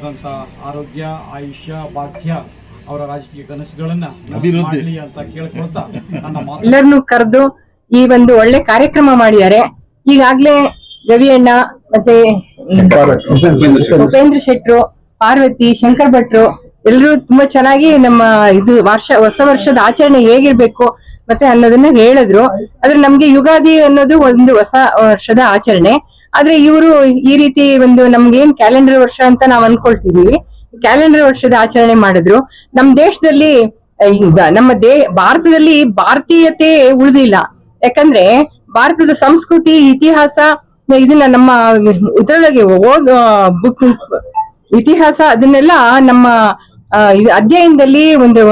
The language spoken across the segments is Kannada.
ಉತ್ತಮವಾದಂತ ಆರೋಗ್ಯ ಆಯುಷ್ಯ ಭಾಗ್ಯ ಅವರ ರಾಜಕೀಯ ಕನಸುಗಳನ್ನ ಅಂತ ಕೇಳ್ಕೊಳ್ತಾ ಎಲ್ಲರನ್ನು ಕರೆದು ಈ ಒಂದು ಒಳ್ಳೆ ಕಾರ್ಯಕ್ರಮ ಮಾಡಿದ್ದಾರೆ. ಈಗಾಗ್ಲೇ ರವಿ ಅಣ್ಣ ಮತ್ತೆ ಉಪೇಂದ್ರ ಶೆಟ್ರು ಪಾರ್ವತಿ ಶಂಕರ್ ಭಟ್ರು ಎಲ್ಲರೂ ತುಂಬಾ ಚೆನ್ನಾಗಿ ನಮ್ಮ ಇದು ವರ್ಷ ಹೊಸ ವರ್ಷದ ಆಚರಣೆ ಹೇಗಿರ್ಬೇಕು ಮತ್ತೆ ಅನ್ನೋದನ್ನ ಹೇಳಿದ್ರು. ಆದ್ರೆ ನಮ್ಗೆ ಯುಗಾದಿ ಅನ್ನೋದು ಒಂದು ಹೊಸ ವರ್ಷದ ಆಚರಣೆ. ಆದ್ರೆ ಇವರು ಈ ರೀತಿ ಒಂದು ನಮ್ಗೇನ್ ಕ್ಯಾಲೆಂಡರ್ ವರ್ಷ ಅಂತ ನಾವ್ ಅನ್ಕೊಳ್ತಿದೀವಿ ಕ್ಯಾಲೆಂಡರ್ ವರ್ಷದ ಆಚರಣೆ ಮಾಡಿದ್ರು. ನಮ್ ದೇಶದಲ್ಲಿ ಈಗ ನಮ್ಮ ದೇ, ಭಾರತದಲ್ಲಿ ಭಾರತೀಯತೆ ಉಳಿದಿಲ್ಲ. ಯಾಕಂದ್ರೆ ಭಾರತದ ಸಂಸ್ಕೃತಿ, ಇತಿಹಾಸ, ಇದನ್ನ ನಮ್ಮ ಇದ್ರೊಳಗೆ ಓದ್ ಬುಕ್, ಇತಿಹಾಸ ಅದನ್ನೆಲ್ಲ ನಮ್ಮ ಅಧ್ಯಯನದಲ್ಲಿ ಒಂದು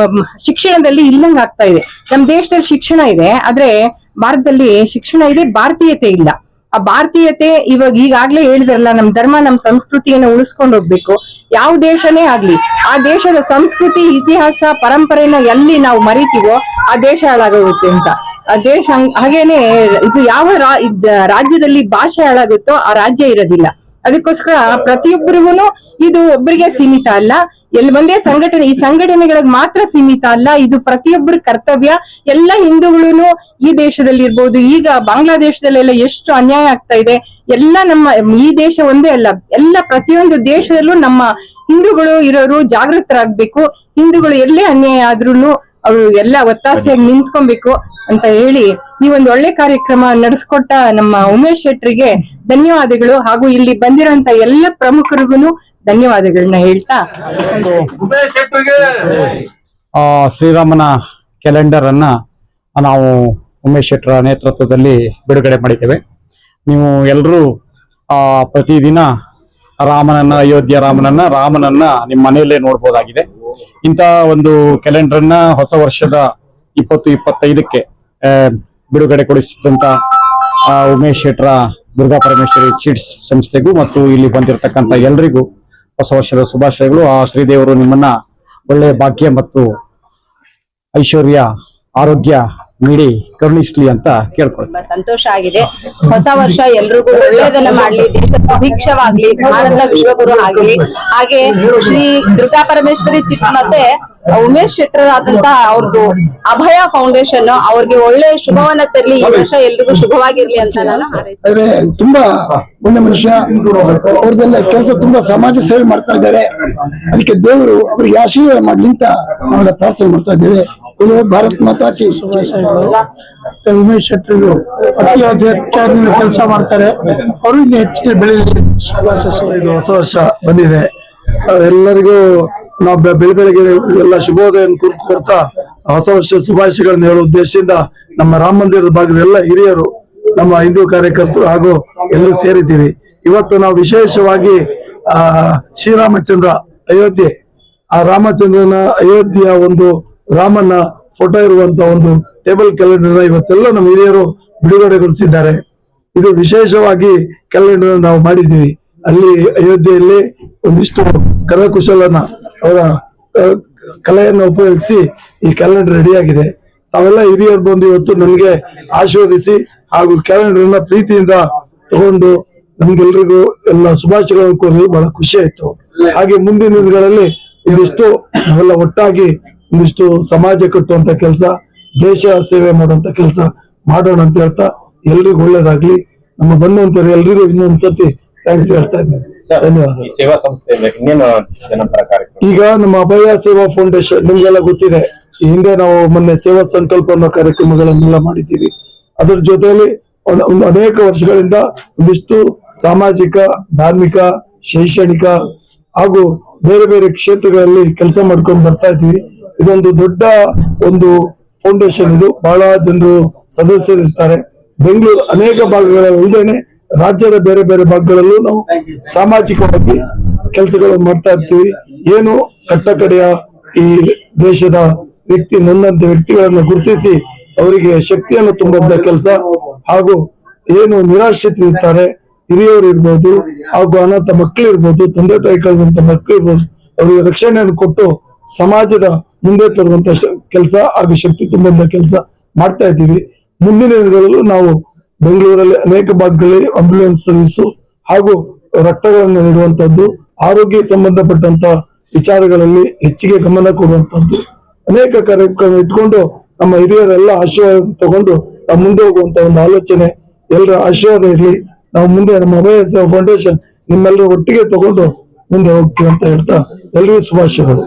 ಶಿಕ್ಷಣದಲ್ಲಿ ಇಲ್ಲಂಗಾಗ್ತಾ ಇದೆ. ನಮ್ಮ ದೇಶದಲ್ಲಿ ಶಿಕ್ಷಣ ಇದೆ, ಆದ್ರೆ ಭಾರತದಲ್ಲಿ ಶಿಕ್ಷಣ ಇದೆ, ಭಾರತೀಯತೆ ಇಲ್ಲ. ಆ ಭಾರತೀಯತೆ ಇವಾಗ ಈಗಾಗ್ಲೇ ಹೇಳಿದ್ರಲ್ಲ, ನಮ್ ಧರ್ಮ, ನಮ್ ಸಂಸ್ಕೃತಿಯನ್ನ ಉಳಿಸ್ಕೊಂಡು ಹೋಗ್ಬೇಕು. ಯಾವ ದೇಶನೇ ಆಗ್ಲಿ, ಆ ದೇಶದ ಸಂಸ್ಕೃತಿ, ಇತಿಹಾಸ, ಪರಂಪರೆನ ಎಲ್ಲಿ ನಾವು ಮರಿತೀವೋ, ಆ ದೇಶ ಹಾಳಾಗೋಗುತ್ತೆ ಅಂತ. ಆ ದೇಶ ಹಂಗ್- ಹಾಗೇನೆ ಇದು ಯಾವ ರಾಜ್ಯದಲ್ಲಿ ಭಾಷೆ ಹಾಳಾಗುತ್ತೋ, ಆ ರಾಜ್ಯ ಇರೋದಿಲ್ಲ. ಅದಕ್ಕೋಸ್ಕರ ಪ್ರತಿಯೊಬ್ಬರಿಗೂ ಇದು ಒಬ್ಬರಿಗೆ ಸೀಮಿತ ಅಲ್ಲ. ಎಲ್ಲಿ ಒಂದೇ ಸಂಘಟನೆ, ಈ ಸಂಘಟನೆಗಳಿಗೆ ಮಾತ್ರ ಸೀಮಿತ ಅಲ್ಲ. ಇದು ಪ್ರತಿಯೊಬ್ಬರ ಕರ್ತವ್ಯ. ಎಲ್ಲ ಹಿಂದೂಗಳು ಈ ದೇಶದಲ್ಲಿ ಇರ್ಬೋದು. ಈಗ ಬಾಂಗ್ಲಾದೇಶದಲ್ಲೆಲ್ಲ ಎಷ್ಟು ಅನ್ಯಾಯ ಆಗ್ತಾ ಇದೆ. ಎಲ್ಲ ನಮ್ಮ, ಈ ದೇಶ ಒಂದೇ ಅಲ್ಲ. ಎಲ್ಲ ಪ್ರತಿಯೊಂದು ದೇಶದಲ್ಲೂ ನಮ್ಮ ಹಿಂದೂಗಳು ಇರೋರು ಜಾಗೃತರಾಗ್ಬೇಕು. ಹಿಂದೂಗಳು ಎಲ್ಲೇ ಅನ್ಯಾಯ ಆದ್ರೂನು ಅವರು ಎಲ್ಲ ಒತ್ತಾಸೆಯಾಗಿ ನಿಂತ್ಕೊಬೇಕು ಅಂತ ಹೇಳಿ ಈ ಒಂದು ಒಳ್ಳೆ ಕಾರ್ಯಕ್ರಮ ನಡೆಸ್ಕೊಟ್ಟ ನಮ್ಮ ಉಮೇಶ್ ಶೆಟ್ರಿಗೆ ಧನ್ಯವಾದಗಳು. ಹಾಗೂ ಇಲ್ಲಿ ಬಂದಿರುವಂತ ಎಲ್ಲ ಪ್ರಮುಖರಿಗೂ ಧನ್ಯವಾದಗಳನ್ನ ಹೇಳ್ತಾ ಆ, ಶ್ರೀರಾಮನ ಕ್ಯಾಲೆಂಡರ್ ಅನ್ನ ನಾವು ಉಮೇಶ್ ಶೆಟ್ಟರ ನೇತೃತ್ವದಲ್ಲಿ ಬಿಡುಗಡೆ ಮಾಡಿದ್ದೇವೆ. ನೀವು ಎಲ್ಲರೂ ಆ ಪ್ರತಿದಿನ ರಾಮನನ್ನ, ಅಯೋಧ್ಯ ರಾಮನನ್ನ ರಾಮನನ್ನ ನಿಮ್ಮ ಮನೆಯಲ್ಲೇ ನೋಡ್ಬೋದಾಗಿದೆ. ಇಂತ ಒಂದು ಕ್ಯಾಲೆಂಡರ್ ಅನ್ನ ಹೊಸ ವರ್ಷದ ಇಪ್ಪತ್ತು, ಇಪ್ಪತ್ತೈದಕ್ಕೆ ಬಿಡುಗಡೆ ಕೊಡಿಸಿದಂತ ಉಮೇಶ್ ಶೆಟ್ರ, ದುರ್ಗಾ ಪರಮೇಶ್ವರಿ ಚಿಟ್ಸ್ ಸಂಸ್ಥೆಗೂ ಮತ್ತು ಇಲ್ಲಿ ಬಂದಿರತಕ್ಕಂತ ಎಲ್ರಿಗೂ ಹೊಸ ವರ್ಷದ ಶುಭಾಶಯಗಳು. ಆ, ಶ್ರೀದೇವರು ನಿಮ್ಮನ್ನ ಒಳ್ಳೆಯ ಭಾಗ್ಯ ಮತ್ತು ಐಶ್ವರ್ಯ, ಆರೋಗ್ಯ ನೀಡಿ ಕರುಣಿಸ್ಲಿ ಅಂತ ಕೇಳ್ಕೊಳ್ತೀನಿ. ತುಂಬಾ ಸಂತೋಷ ಆಗಿದೆ. ಹೊಸ ವರ್ಷ ಎಲ್ರಿಗೂ ಒಳ್ಳೆಯದನ್ನ ಮಾಡ್ಲಿ ದೇಶ ಸುಭಿಕ್ಷವಾಗ್ಲಿ ಭಾರತ ವಿಶ್ವಗುರು ಆಗ್ಲಿ. ಹಾಗೆ ಶ್ರೀ ದುರ್ಗಾ ಪರಮೇಶ್ವರಿ ಚಿಟ್ಸ್ ಮತ್ತೆ ಉಮೇಶ್ ಶೆಟ್ಟರ್ ಆದಂತ ಅವ್ರದ್ದು ಅಭಯ ಫೌಂಡೇಶನ್ ಅವ್ರಿಗೆ ಒಳ್ಳೆ ಶುಭವನ್ನ ತರಲಿ ಈ ವರ್ಷ ಎಲ್ರಿಗೂ ಶುಭವಾಗಿರ್ಲಿ ಅಂತ ನಾನು ಹಾರೈಸ್ತೀನಿ. ತುಂಬಾ ಒಳ್ಳೆ ಮನುಷ್ಯ. ಅವ್ರದ್ದೆಲ್ಲ ಕೆಲಸ ತುಂಬಾ ಸಮಾಜ ಸೇವೆ ಮಾಡ್ತಾ ಇದ್ದಾರೆ. ಅದಕ್ಕೆ ದೇವರು ಅವ್ರಿಗೆ ಆಶೀರ್ವಾದ ಮಾಡ್ಲಿಂತ ನಾವೆಲ್ಲ ಪ್ರಾರ್ಥನೆ ಮಾಡ್ತಾ ಇದ್ದೇವೆ. ಇದು ಭಾರತ್ ಮಾತಾ ಕಿ ಜೈ. ಮತ್ತೆ ಉಮೇಶ್ ಶೆಟ್ಟರು ಅತಿ ಹೆಚ್ಚಾಗಿ ಕೆಲಸ ಮಾಡ್ತಾರೆ ಅವರು ಇನ್ನು ಹೆಚ್ಚಿಗೆ ಬೆಳೆಯಲಿ ಶುಭಾಶಿಸುತ್ತೇನೆ. ಇದು ಹೊಸ ವರ್ಷ ಬಂದಿದೆ ಎಲ್ಲರಿಗೂ ನಾವು ಬೆಳ ಬೆಳಗ್ಗೆ ಎಲ್ಲ ಶುಭೋದಯ ಕೊಡ್ತಾ ಹೊಸ ವರ್ಷ ಶುಭಾಶಯಗಳನ್ನು ಹೇಳುವ ಉದ್ದೇಶದಿಂದ ನಮ್ಮ ರಾಮ ಮಂದಿರದ ಭಾಗದ ಎಲ್ಲ ಹಿರಿಯರು ನಮ್ಮ ಹಿಂದೂ ಕಾರ್ಯಕರ್ತರು ಹಾಗೂ ಎಲ್ಲರೂ ಸೇರಿದ್ದೀವಿ ಇವತ್ತು ನಾವು ವಿಶೇಷವಾಗಿ ಆ ಶ್ರೀರಾಮಚಂದ್ರ ಅಯೋಧ್ಯೆ ಆ ರಾಮಚಂದ್ರನ ಅಯೋಧ್ಯೆಯ ಒಂದು ರಾಮನ ಫೋಟೋ ಇರುವಂತ ಒಂದು ಟೇಬಲ್ ಕ್ಯಾಲೆಂಡರ್ ಇವತ್ತೆಲ್ಲ ನಮ್ಮ ಹಿರಿಯರು ಬಿಡುಗಡೆಗೊಳಿಸಿದ್ದಾರೆ. ಇದು ವಿಶೇಷವಾಗಿ ಕ್ಯಾಲೆಂಡರ್ ನಾವು ಮಾಡಿದ್ದೀವಿ. ಅಲ್ಲಿ ಅಯೋಧ್ಯೆಯಲ್ಲಿ ಒಂದಿಷ್ಟು ಕರಕುಶಲನ ಅವರ ಕಲೆಯನ್ನು ಉಪಯೋಗಿಸಿ ಈ ಕ್ಯಾಲೆಂಡರ್ ರೆಡಿಯಾಗಿದೆ. ತಾವೆಲ್ಲ ಹಿರಿಯರು ಬಂದು ಇವತ್ತು ನನಗೆ ಆಶೀರ್ವದಿಸಿ ಹಾಗೂ ಕ್ಯಾಲೆಂಡರ್ನ ಪ್ರೀತಿಯಿಂದ ತಗೊಂಡು ನಮ್ಗೆಲ್ರಿಗೂ ಎಲ್ಲ ಶುಭಾಶಯಗಳನ್ನು ಕೋರಿ ಬಹಳ ಖುಷಿ ಆಯ್ತು. ಹಾಗೆ ಮುಂದಿನ ದಿನಗಳಲ್ಲಿ ಇದಿಷ್ಟು ನಾವೆಲ್ಲ ಒಟ್ಟಾಗಿ ಒಂದಿಷ್ಟು ಸಮಾಜ ಕಟ್ಟುವಂತ ಕೆಲಸ ದೇಶ ಸೇವೆ ಮಾಡುವಂತ ಕೆಲಸ ಮಾಡೋಣ ಅಂತ ಹೇಳ್ತಾ ಎಲ್ರಿಗೂ ಒಳ್ಳೇದಾಗ್ಲಿ. ನಮ್ಮ ಬಂದಂತವ್ರು ಎಲ್ರಿಗೂ ಇನ್ನೊಂದ್ಸತಿ ಥ್ಯಾಂಕ್ಸ್ ಹೇಳ್ತಾ ಇದ್ದೀನಿ. ಧನ್ಯವಾದ ಈಗ ನಮ್ಮ ಅಭಯ ಸೇವಾ ಫೌಂಡೇಶನ್ ನಿಮ್ಗೆಲ್ಲ ಗೊತ್ತಿದೆ ಈ ಹಿಂದೆ ನಾವು ಮೊನ್ನೆ ಸೇವಾ ಸಂಕಲ್ಪ ಅನ್ನೋ ಕಾರ್ಯಕ್ರಮಗಳನ್ನೆಲ್ಲ ಮಾಡಿದ್ದೀವಿ. ಅದ್ರ ಜೊತೆಯಲ್ಲಿ ಒಂದು ಒಂದು ಅನೇಕ ವರ್ಷಗಳಿಂದ ಒಂದಿಷ್ಟು ಸಾಮಾಜಿಕ ಧಾರ್ಮಿಕ ಶೈಕ್ಷಣಿಕ ಹಾಗೂ ಬೇರೆ ಬೇರೆ ಕ್ಷೇತ್ರಗಳಲ್ಲಿ ಕೆಲಸ ಮಾಡ್ಕೊಂಡು ಬರ್ತಾ ಇದ್ದೀವಿ. ಇದೊಂದು ದೊಡ್ಡ ಒಂದು ಫೌಂಡೇಶನ್ ಇದು. ಬಹಳ ಜನರು ಸದಸ್ಯರು ಇರ್ತಾರೆ ಬೆಂಗಳೂರು ಅನೇಕ ಭಾಗಗಳಲ್ಲದೇನೆ ರಾಜ್ಯದ ಬೇರೆ ಬೇರೆ ಭಾಗಗಳಲ್ಲೂ ನಾವು ಸಾಮಾಜಿಕವಾಗಿ ಕೆಲಸಗಳನ್ನು ಮಾಡ್ತಾ ಇರ್ತೀವಿ. ಏನು ಕಟ್ಟಕಡೆಯ ಈ ದೇಶದ ವ್ಯಕ್ತಿ ನೊಂದಂತ ವ್ಯಕ್ತಿಗಳನ್ನು ಗುರುತಿಸಿ ಅವರಿಗೆ ಶಕ್ತಿಯನ್ನು ತುಂಬುವಂತ ಕೆಲಸ. ಹಾಗೂ ಏನು ನಿರಾಶ್ರಿತರಿರ್ತಾರೆ. ಹಿರಿಯವರು ಇರ್ಬೋದು ಹಾಗೂ ಅನಾಥ ಮಕ್ಕಳಿರ್ಬೋದು ತಂದೆ ತಾಯಿ ಕಳೆದಂತ ಮಕ್ಕಳಿರ್ಬೋದು ಅವರಿಗೆ ರಕ್ಷಣೆಯನ್ನು ಕೊಟ್ಟು ಸಮಾಜದ ಮುಂದೆ ತರುವಂತ ಕೆಲಸ ಹಾಗೂ ಶಕ್ತಿ ತುಂಬುವಂತ ಕೆಲಸ ಮಾಡ್ತಾ ಇದ್ದೀವಿ. ಮುಂದಿನ ದಿನಗಳಲ್ಲೂ ನಾವು ಬೆಂಗಳೂರಲ್ಲಿ ಅನೇಕ ಭಾಗಗಳಲ್ಲಿ ಆಂಬ್ಯುಲೆನ್ಸ್ ಸರ್ವಿಸು ಹಾಗೂ ರಕ್ತಗಳನ್ನು ನೀಡುವಂತದ್ದು ಆರೋಗ್ಯ ಸಂಬಂಧಪಟ್ಟಂತ ವಿಚಾರಗಳಲ್ಲಿ ಹೆಚ್ಚಿಗೆ ಗಮನ ಕೊಡುವಂತದ್ದು ಅನೇಕ ಕಾರ್ಯಕ್ರಮ ಇಟ್ಕೊಂಡು ನಮ್ಮ ಹಿರಿಯರೆಲ್ಲ ಆಶೀರ್ವಾದ ತಗೊಂಡು ನಾವು ಮುಂದೆ ಹೋಗುವಂತ ಒಂದು ಆಲೋಚನೆ ಎಲ್ಲರ ಆಶೀರ್ವಾದ ಇರಲಿ. ನಾವು ಮುಂದೆ ನಮ್ಮ ಅಭಯ ಫೌಂಡೇಶನ್ ನಿಮ್ಮೆಲ್ಲರೂ ಒಟ್ಟಿಗೆ ತಗೊಂಡು ಮುಂದೆ ಹೋಗ್ತೀವಿ ಅಂತ ಹೇಳ್ತಾ ಎಲ್ರಿಗೂ ಶುಭಾಶಯಗಳು.